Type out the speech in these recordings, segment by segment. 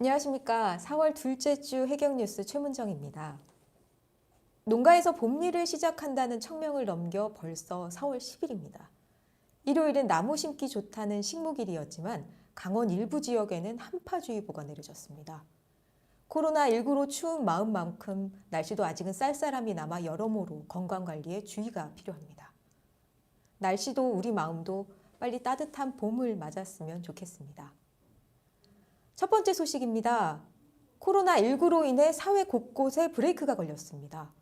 안녕하십니까. 4월 둘째 주 해경뉴스 최문정입니다. 농가에서 봄일을 시작한다는 청명을 넘겨 벌써 4월 10일입니다. 일요일은 나무 심기 좋다는 식목일이었지만 강원 일부 지역에는 한파주의보가 내려졌습니다. 코로나19로 추운 마음만큼 날씨도 아직은 쌀쌀함이 남아 여러모로 건강관리에 주의가 필요합니다. 날씨도 우리 마음도 빨리 따뜻한 봄을 맞았으면 좋겠습니다. 첫 번째 소식입니다. 코로나19로 인해 사회 곳곳에 브레이크가 걸렸습니다.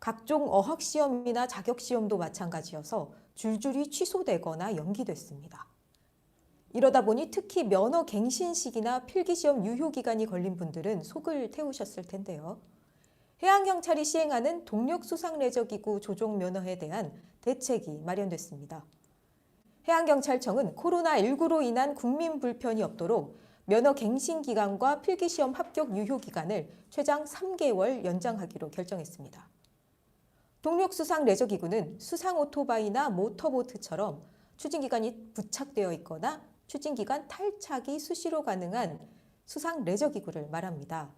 각종 어학시험이나 자격시험도 마찬가지여서 줄줄이 취소되거나 연기됐습니다. 이러다 보니 특히 면허 갱신식이나 필기시험 유효기간이 걸린 분들은 속을 태우셨을 텐데요. 해양경찰이 시행하는 동력수상레저기구 조종 면허에 대한 대책이 마련됐습니다. 해양경찰청은 코로나19로 인한 국민 불편이 없도록 면허 갱신 기간과 필기 시험 합격 유효 기간을 최장 3개월 연장하기로 결정했습니다. 동력 수상 레저 기구는 수상 오토바이나 모터보트처럼 추진 기간이 부착되어 있거나 추진 기간 탈착이 수시로 가능한 수상 레저 기구를 말합니다.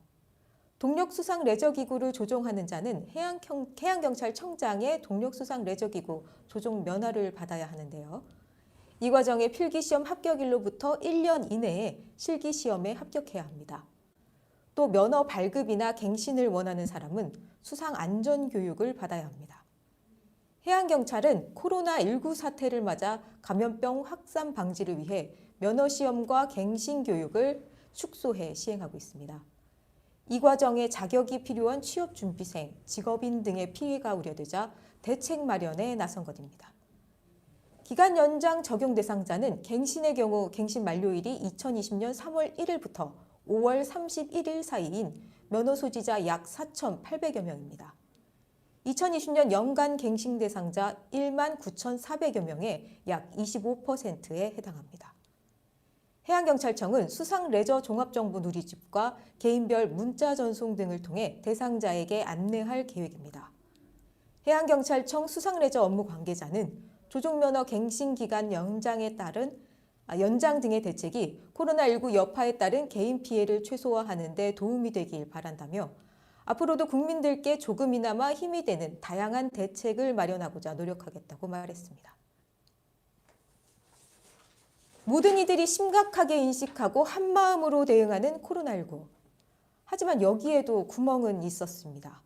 동력 수상 레저 기구를 조종하는 자는 해양경, 해양경찰청장의 동력 수상 레저 기구 조종 면허를 받아야 하는데요. 이 과정의 필기시험 합격일로부터 1년 이내에 실기시험에 합격해야 합니다. 또 면허 발급이나 갱신을 원하는 사람은 수상 안전 교육을 받아야 합니다. 해양경찰은 코로나19 사태를 맞아 감염병 확산 방지를 위해 면허 시험과 갱신 교육을 축소해 시행하고 있습니다. 이 과정에 자격이 필요한 취업 준비생, 직업인 등의 피해가 우려되자 대책 마련에 나선 것입니다. 기간 연장 적용 대상자는 갱신의 경우 갱신 만료일이 2020년 3월 1일부터 5월 31일 사이인 면허 소지자 약 4,800여 명입니다. 2020년 연간 갱신 대상자 1만 9,400여 명의 약 25%에 해당합니다. 해양경찰청은 수상 레저 종합정보 누리집과 개인별 문자 전송 등을 통해 대상자에게 안내할 계획입니다. 해양경찰청 수상 레저 업무 관계자는 조종면허 갱신 기간 연장에 따른 아, 연장 등의 대책이 코로나19 여파에 따른 개인 피해를 최소화하는 데 도움이 되길 바란다며 앞으로도 국민들께 조금이나마 힘이 되는 다양한 대책을 마련하고자 노력하겠다고 말했습니다. 모든 이들이 심각하게 인식하고 한마음으로 대응하는 코로나19. 하지만 여기에도 구멍은 있었습니다.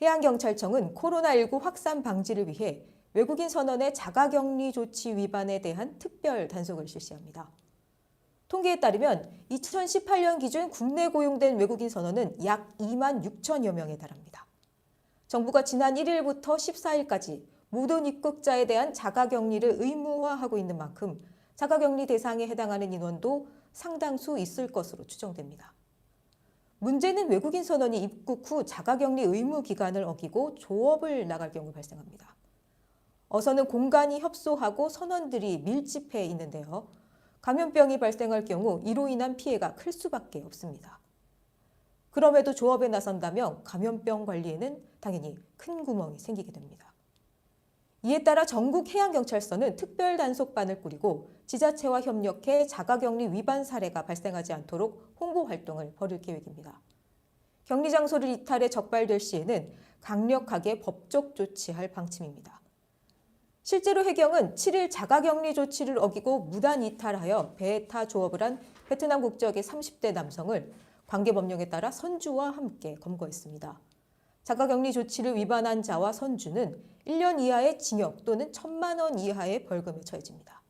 해양경찰청은 코로나19 확산 방지를 위해 외국인 선원의 자가격리 조치 위반에 대한 특별 단속을 실시합니다. 통계에 따르면 2018년 기준 국내 고용된 외국인 선원은 약 2만 6천여 명에 달합니다. 정부가 지난 1일부터 14일까지 모든 입국자에 대한 자가격리를 의무화하고 있는 만큼 자가격리 대상에 해당하는 인원도 상당수 있을 것으로 추정됩니다. 문제는 외국인 선원이 입국 후 자가격리 의무 기간을 어기고 조업을 나갈 경우 발생합니다. 어서는 공간이 협소하고 선원들이 밀집해 있는데요. 감염병이 발생할 경우 이로 인한 피해가 클 수밖에 없습니다. 그럼에도 조업에 나선다면 감염병 관리에는 당연히 큰 구멍이 생기게 됩니다. 이에 따라 전국 해양경찰서는 특별 단속반을 꾸리고 지자체와 협력해 자가격리 위반 사례가 발생하지 않도록 홍보 활동을 벌일 계획입니다. 격리 장소를 이탈해 적발될 시에는 강력하게 법적 조치할 방침입니다. 실제로 해경은 7일 자가격리 조치를 어기고 무단 이탈하여 배에 타 조업을 한 베트남 국적의 30대 남성을 관계법령에 따라 선주와 함께 검거했습니다. 자가격리 조치를 위반한 자와 선주는 1년 이하의 징역 또는 1천만 원 이하의 벌금에 처해집니다.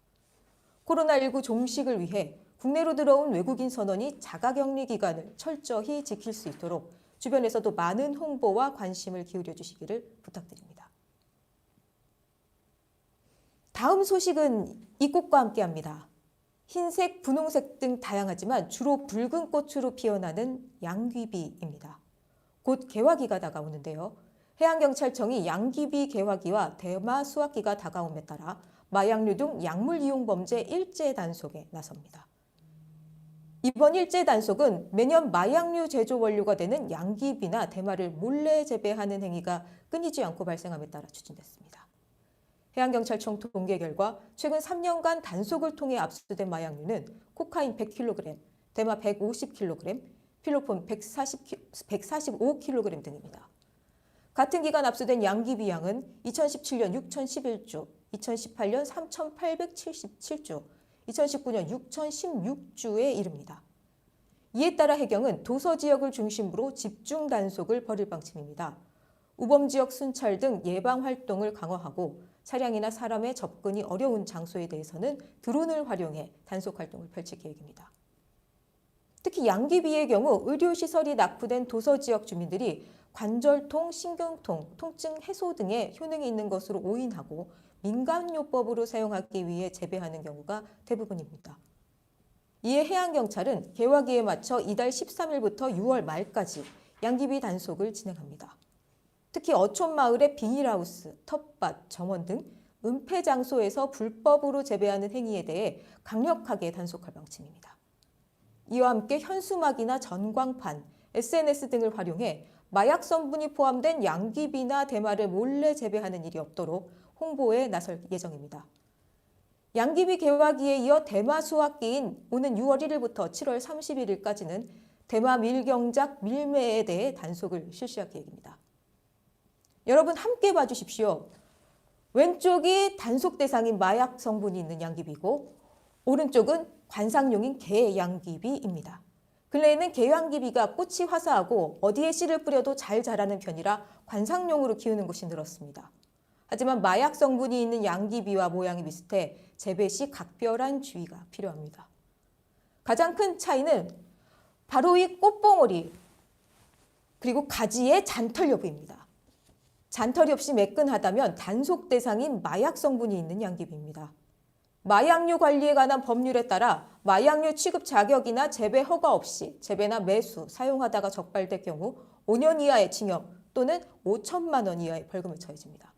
코로나19 종식을 위해 국내로 들어온 외국인 선원이 자가격리 기간을 철저히 지킬 수 있도록 주변에서도 많은 홍보와 관심을 기울여 주시기를 부탁드립니다. 다음 소식은 이 꽃과 함께합니다. 흰색, 분홍색 등 다양하지만 주로 붉은 꽃으로 피어나는 양귀비입니다. 곧 개화기가 다가오는데요. 해양경찰청이 양귀비 개화기와 대마 수확기가 다가옴에 따라 마약류 등 약물 이용 범죄 일제 단속에 나섭니다. 이번 일제 단속은 매년 마약류 제조 원료가 되는 양귀비나 대마를 몰래 재배하는 행위가 끊이지 않고 발생함에 따라 추진됐습니다. 해양경찰청 통계 결과 최근 3년간 단속을 통해 압수된 마약류는 코카인 100kg, 대마 150kg, 필로폰 140, 145kg 등입니다. 같은 기간 압수된 양귀비 양은 2017년 6,011주, 2018년 3,877주, 2019년 6,016주에 이릅니다. 이에 따라 해경은 도서 지역을 중심으로 집중 단속을 벌일 방침입니다. 우범 지역 순찰 등 예방 활동을 강화하고 차량이나 사람의 접근이 어려운 장소에 대해서는 드론을 활용해 단속 활동을 펼칠 계획입니다. 특히 양귀비의 경우 의료시설이 낙후된 도서 지역 주민들이 관절통, 신경통, 통증 해소 등의 효능이 있는 것으로 오인하고 민간요법으로 사용하기 위해 재배하는 경우가 대부분입니다. 이에 해양경찰은 개화기에 맞춰 이달 13일부터 6월 말까지 양귀비 단속을 진행합니다. 특히 어촌마을의 비닐하우스, 텃밭, 정원 등 은폐 장소에서 불법으로 재배하는 행위에 대해 강력하게 단속할 방침입니다. 이와 함께 현수막이나 전광판, SNS 등을 활용해 마약 성분이 포함된 양귀비나 대마를 몰래 재배하는 일이 없도록 홍보에 나설 예정입니다. 양귀비 개화기에 이어 대마 수확기인 오는 6월 1일부터 7월 31일까지는 대마 밀경작 밀매에 대해 단속을 실시할 계획입니다. 여러분 함께 봐주십시오. 왼쪽이 단속 대상인 마약 성분이 있는 양귀비고 오른쪽은 관상용인 개 양귀비입니다. 근래에는 개양귀비가 꽃이 화사하고 어디에 씨를 뿌려도 잘 자라는 편이라 관상용으로 키우는 곳이 늘었습니다. 하지만 마약 성분이 있는 양귀비와 모양이 비슷해 재배 시 각별한 주의가 필요합니다. 가장 큰 차이는 바로 이 꽃봉오리 그리고 가지의 잔털 여부입니다. 잔털이 없이 매끈하다면 단속 대상인 마약 성분이 있는 양귀비입니다. 마약류 관리에 관한 법률에 따라 마약류 취급 자격이나 재배 허가 없이 재배나 매수, 사용하다가 적발될 경우 5년 이하의 징역 또는 5천만 원 이하의 벌금을 처해집니다.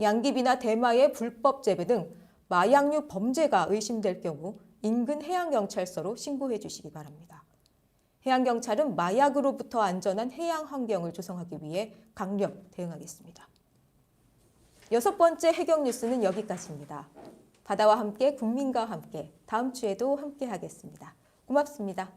양귀비나 대마의 불법 재배 등 마약류 범죄가 의심될 경우 인근 해양경찰서로 신고해 주시기 바랍니다. 해양경찰은 마약으로부터 안전한 해양 환경을 조성하기 위해 강력 대응하겠습니다. 여섯 번째 해경 뉴스는 여기까지입니다. 바다와 함께 국민과 함께 다음 주에도 함께 하겠습니다. 고맙습니다.